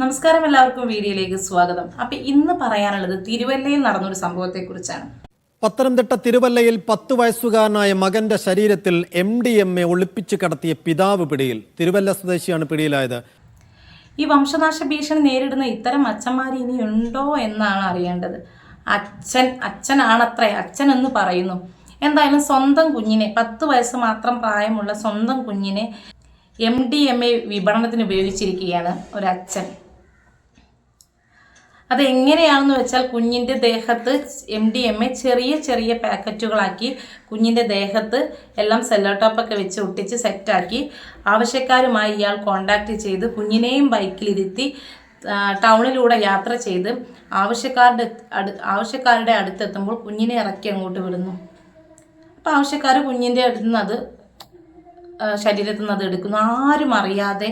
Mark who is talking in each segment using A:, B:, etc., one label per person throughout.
A: നമസ്കാരം എല്ലാവർക്കും വീഡിയോയിലേക്ക് സ്വാഗതം. അപ്പൊ ഇന്ന് പറയാനുള്ളത് തിരുവല്ലയിൽ നടന്നൊരു സംഭവത്തെ കുറിച്ചാണ്
B: പത്തനംതിട്ട തിരുവല്ലയിൽ പത്ത് വയസ്സുകാരനായ മകന്റെ ശരീരത്തിൽ എം ഡി എം എ ഒളിപ്പിച്ചു കടത്തിയ പിതാവ് പിടിയിൽ തിരുവല്ല സ്വദേശിയാണ് പിടിയിലായത്.
A: ഈ വംശനാശ ഭീഷണി നേരിടുന്ന ഇത്തരം അച്ഛന്മാർ ഇനി ഉണ്ടോ എന്നാണ് അറിയേണ്ടത്. അച്ഛൻ അച്ഛനാണത്രേ അച്ഛൻ എന്ന് പറയുന്നു. എന്തായാലും സ്വന്തം കുഞ്ഞിനെ പത്ത് വയസ്സ് മാത്രം പ്രായമുള്ള സ്വന്തം കുഞ്ഞിനെ എം ഡി എം എ വിപണനത്തിന് ഉപയോഗിച്ചിരിക്കുകയാണ് ഒരച്ഛൻ. അത് എങ്ങനെയാണെന്ന് വെച്ചാൽ കുഞ്ഞിന്റെ ദേഹത്ത് എം ഡി എം എ ചെറിയ ചെറിയ പാക്കറ്റുകളാക്കി കുഞ്ഞിന്റെ ദേഹത്ത് എല്ലാം സെല്ലോ ടോപ്പൊക്കെ വെച്ച് ഒട്ടിച്ച് സെറ്റാക്കി ആവശ്യക്കാരുമായി ഇയാൾ കോണ്ടാക്ട് ചെയ്ത് കുഞ്ഞിനെയും ബൈക്കിലിരുത്തി ടൗണിലൂടെ യാത്ര ചെയ്ത് ആവശ്യക്കാരുടെ അടു ആവശ്യക്കാരുടെ അടുത്തെത്തുമ്പോൾ കുഞ്ഞിനെ ഇറക്കി അങ്ങോട്ട് വിടുന്നു. അപ്പോൾ ആവശ്യക്കാർ കുഞ്ഞിന്റെ അടുത്ത് നിന്ന് അത് ശരീരത്തിൽ നിന്ന് അത് എടുക്കുന്നു. ആരും അറിയാതെ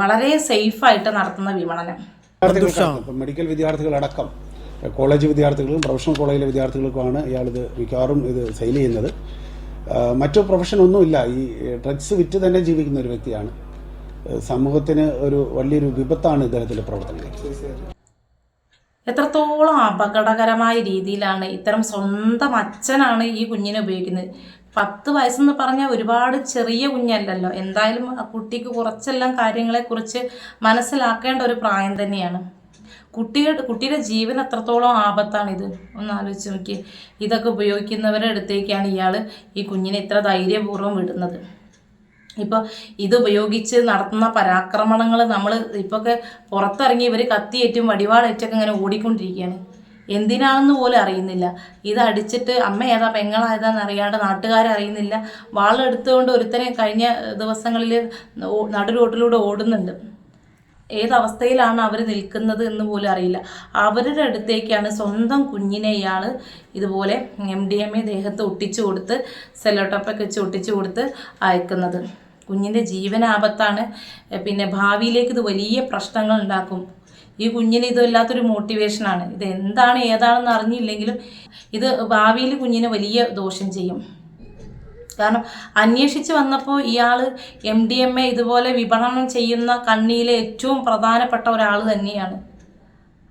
A: വളരെ സേഫായിട്ട് നടത്തുന്ന വിപണനം.
C: മെഡിക്കൽ വിദ്യാർത്ഥികളടക്കം കോളേജ് വിദ്യാർത്ഥികളും പ്രൊഫഷണൽ കോളേജിലെ വിദ്യാർത്ഥികൾക്കുമാണ് ഇയാളിത് മിക്കവാറും ഇത് സെയിൽ ചെയ്യുന്നത്. മറ്റു പ്രൊഫഷൻ ഒന്നുമില്ല. ഈ ഡ്രഗ്സ് വിറ്റ് തന്നെ ജീവിക്കുന്ന ഒരു വ്യക്തിയാണ്. സമൂഹത്തിന് ഒരു വലിയൊരു വിപത്താണ് ഇദ്ദേഹത്തിന്റെ പ്രവർത്തനങ്ങൾ.
A: എത്രത്തോളം അപകടകരമായ രീതിയിലാണ് ഇത്തരം സ്വന്തം അച്ഛനാണ് ഈ കുഞ്ഞിനെ ഉപയോഗിക്കുന്നത്. പത്ത് വയസ്സെന്ന് പറഞ്ഞാൽ ഒരുപാട് ചെറിയ കുഞ്ഞല്ലല്ലോ. എന്തായാലും ആ കുട്ടിക്ക് കുറച്ചെല്ലാം കാര്യങ്ങളെക്കുറിച്ച് മനസ്സിലാക്കേണ്ട ഒരു പ്രായം തന്നെയാണ്. കുട്ടിയുടെ കുട്ടിയുടെ ജീവൻ എത്രത്തോളം ആപത്താണിത്? ഒന്ന് ആലോചിച്ച് നോക്കി ഇതൊക്കെ ഉപയോഗിക്കുന്നവരുടെ അടുത്തേക്കാണ് ഇയാൾ ഈ കുഞ്ഞിനെ ഇത്ര ധൈര്യപൂർവം വിടുന്നത്. ഇപ്പോൾ ഇത് ഉപയോഗിച്ച് നടത്തുന്ന പരാക്രമണങ്ങൾ നമ്മൾ ഇപ്പോഴൊക്കെ പുറത്തിറങ്ങി ഇവർ കത്തിയേറ്റും വടിവാളേറ്റൊക്കെ ഇങ്ങനെ ഓടിക്കൊണ്ടിരിക്കുകയാണ് എന്തിനാണെന്ന് പോലും അറിയുന്നില്ല. ഇത് അടിച്ചിട്ട് അമ്മ ഏതാ പെങ്ങളായതാന്ന് അറിയാണ്ട് നാട്ടുകാരറിയുന്നില്ല വാളെടുത്തുകൊണ്ട് ഒരുത്തനെ കഴിഞ്ഞ ദിവസങ്ങളിൽ നടു റോട്ടിലൂടെ ഓടുന്നുണ്ട്. ഏതവസ്ഥയിലാണ് അവർ നിൽക്കുന്നത് എന്ന് പോലും അറിയില്ല. അവരുടെ അടുത്തേക്കാണ് സ്വന്തം കുഞ്ഞിനെ ഇയാൾ ഇതുപോലെ എം ഡി എം എ ദേഹത്ത് ഒട്ടിച്ചു കൊടുത്ത് സെലോട്ടോപ്പൊക്കെ വെച്ച് ഒട്ടിച്ചു കൊടുത്ത് അയക്കുന്നത്. കുഞ്ഞിന്റെ ജീവനാപത്താണ് പിന്നെ ഭാവിയിലേക്ക് ഇത് വലിയ പ്രശ്നങ്ങൾ ഉണ്ടാക്കും. ഈ കുഞ്ഞിന് ഇത് വല്ലാത്തൊരു മോട്ടിവേഷനാണ് ഇത് എന്താണ് ഏതാണെന്ന് അറിഞ്ഞില്ലെങ്കിലും ഇത് ഭാവിയിൽ കുഞ്ഞിന് വലിയ ദോഷം ചെയ്യും. കാരണം അന്വേഷിച്ച് വന്നപ്പോൾ ഇയാൾ എം ഡി എം എ ഇതുപോലെ വിപണനം ചെയ്യുന്ന കണ്ണിയിലെ ഏറ്റവും പ്രധാനപ്പെട്ട ഒരാൾ തന്നെയാണ്.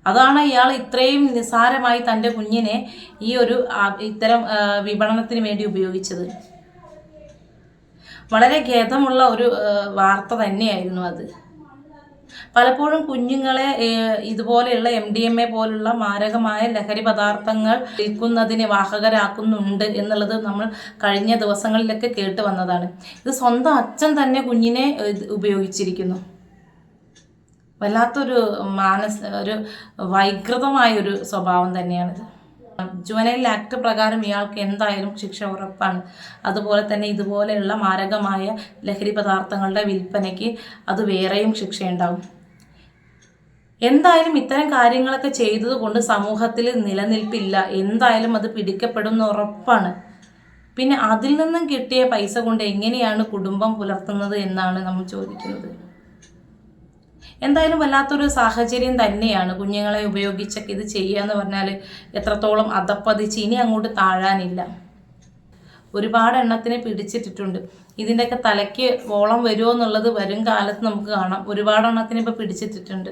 A: അതാണ് ഇയാൾ ഇത്രയും നിസ്സാരമായി തന്റെ കുഞ്ഞിനെ ഈ ഒരു ഇത്തരം വിപണനത്തിന് വേണ്ടി ഉപയോഗിച്ചത്. വളരെ ഖേദമുള്ള ഒരു വാർത്ത തന്നെയായിരുന്നു അത്. പലപ്പോഴും കുഞ്ഞുങ്ങളെ ഇതുപോലെയുള്ള എം ഡി എം എ പോലുള്ള മാരകമായ ലഹരി പദാർത്ഥങ്ങൾ വിൽക്കുന്നതിന് വാഹകരാക്കുന്നുണ്ട് എന്നുള്ളത് നമ്മൾ കഴിഞ്ഞ ദിവസങ്ങളിലൊക്കെ കേട്ട് വന്നതാണ്. ഇത് സ്വന്തം അച്ഛൻ തന്നെ കുഞ്ഞിനെ ഉപയോഗിച്ചിരിക്കുന്നു. വല്ലാത്തൊരു മാനസ് ഒരു വൈകൃതമായ ഒരു സ്വഭാവം തന്നെയാണിത് ജുവനൈൽ ആക്ട് പ്രകാരം ഇയാൾക്ക് എന്തായാലും ശിക്ഷ ഉറപ്പാണ്. അതുപോലെ തന്നെ ഇതുപോലെയുള്ള മാരകമായ ലഹരി പദാർത്ഥങ്ങളുടെ വിൽപ്പനയ്ക്ക് അത് വേറെയും ശിക്ഷയുണ്ടാവും എന്തായാലും ഇത്തരം കാര്യങ്ങളൊക്കെ ചെയ്തതുകൊണ്ട് സമൂഹത്തിൽ നിലനിൽപ്പില്ല. എന്തായാലും അത് പിടിക്കപ്പെടുന്ന ഉറപ്പാണ്. പിന്നെ അതിൽ നിന്നും കിട്ടിയ പൈസ കൊണ്ട് എങ്ങനെയാണ് കുടുംബം പുലർത്തുന്നത് എന്നാണ് നമ്മൾ ചോദിക്കുന്നത്. എന്തായാലും വല്ലാത്തൊരു സാഹചര്യം തന്നെയാണ് കുഞ്ഞുങ്ങളെ ഉപയോഗിച്ചൊക്കെ ഇത് ചെയ്യുക എന്ന് പറഞ്ഞാൽ എത്രത്തോളം അതപ്പതിച്ച് ഇനി അങ്ങോട്ട് താഴാനില്ല. ഒരുപാട് എണ്ണത്തിനെ പിടിച്ചിട്ടിട്ടുണ്ട്. ഇതിന്റെയൊക്കെ തലയ്ക്ക് ഓളം വരുമോ എന്നുള്ളത് വരും കാലത്ത് നമുക്ക് കാണാം. ഒരുപാട് എണ്ണത്തിനെ ഇപ്പോൾ പിടിച്ചിട്ടിട്ടുണ്ട്.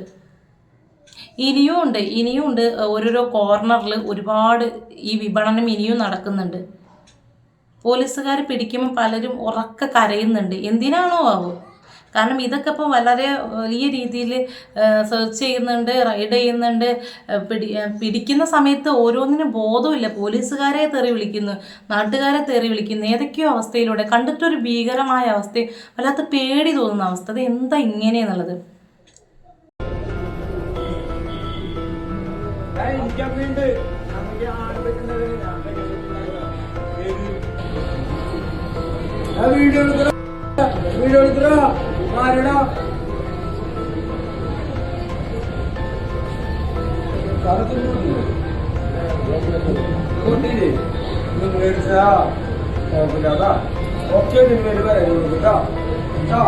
A: ഇനിയും ഉണ്ട് ഇനിയും ഉണ്ട്. ഓരോരോ കോർണറിൽ ഒരുപാട് ഈ വിപണനം ഇനിയും നടക്കുന്നുണ്ട്. പോലീസുകാർ പിടിക്കുമ്പോൾ പലരും ഉറക്ക കരയുന്നുണ്ട്. എന്തിനാണോ ആവോ? കാരണം ഇതൊക്കെ ഇപ്പോൾ വളരെ വലിയ രീതിയിൽ സെർച്ച് ചെയ്യുന്നുണ്ട് റൈഡ് ചെയ്യുന്നുണ്ട്. പിടി പിടിക്കുന്ന സമയത്ത് ഓരോന്നിനും ബോധമില്ല. പോലീസുകാരെ തെറി വിളിക്കുന്നു നാട്ടുകാരെ തെറി വിളിക്കുന്നു. ഏതൊക്കെയോ അവസ്ഥയിലൂടെ കണ്ടിട്ടൊരു ഭീകരമായ അവസ്ഥ വല്ലാത്ത പേടി തോന്നുന്ന അവസ്ഥ. അത് എന്താ ഇങ്ങനെയെന്നുള്ളത്?
D: വീഡിയോ വേണ്ടി. വീഡിയോ എടുക്കറ ആരടാ? കൊണ്ടില്ലേ ഇത് മേടിച്ചാ. കുഴപ്പമില്ലാതാ ഒക്കെ നിങ്ങൾ പറയുള്ളൂ കേട്ടോ കേട്ടോ.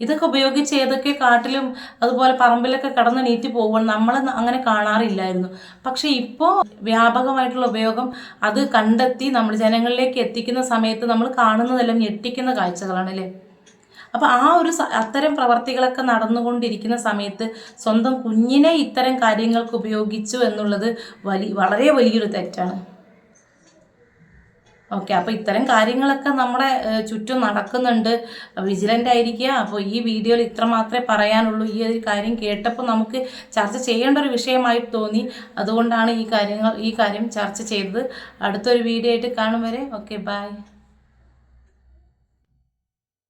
A: ഇതൊക്കെ ഉപയോഗിച്ച് ഏതൊക്കെ കാട്ടിലും അതുപോലെ പറമ്പിലൊക്കെ കടന്ന് നീറ്റി പോകുമ്പോൾ നമ്മൾ അങ്ങനെ കാണാറില്ലായിരുന്നു. പക്ഷെ ഇപ്പോൾ വ്യാപകമായിട്ടുള്ള ഉപയോഗം അത് കണ്ടെത്തി നമ്മൾ ജനങ്ങളിലേക്ക് എത്തിക്കുന്ന സമയത്ത് നമ്മൾ കാണുന്നതെല്ലാം ഞെട്ടിക്കുന്ന കാഴ്ചകളാണ് അല്ലേ? അപ്പോൾ ആ ഒരു അത്തരം പ്രവർത്തികളൊക്കെ നടന്നുകൊണ്ടിരിക്കുന്ന സമയത്ത് സ്വന്തം കുഞ്ഞിനെ ഇത്തരം കാര്യങ്ങൾക്ക് ഉപയോഗിച്ചു എന്നുള്ളത് വലിയ വളരെ വലിയൊരു തെറ്റാണ്. ഓക്കെ അപ്പോൾ ഇത്തരം കാര്യങ്ങളൊക്കെ നമ്മുടെ ചുറ്റും നടക്കുന്നുണ്ട്. വിജിലന്റ് ആയിരിക്കുക. അപ്പോൾ ഈ വീഡിയോയിൽ ഇത്ര മാത്രമേ പറയാനുള്ളൂ. ഈ ഒരു കാര്യം കേട്ടപ്പോൾ നമുക്ക് ചർച്ച ചെയ്യേണ്ട ഒരു വിഷയമായി തോന്നി. അതുകൊണ്ടാണ് ഈ കാര്യങ്ങൾ ഈ കാര്യം ചർച്ച ചെയ്തത്. അടുത്തൊരു വീഡിയോ ആയിട്ട് കാണും വരെ. Okay bye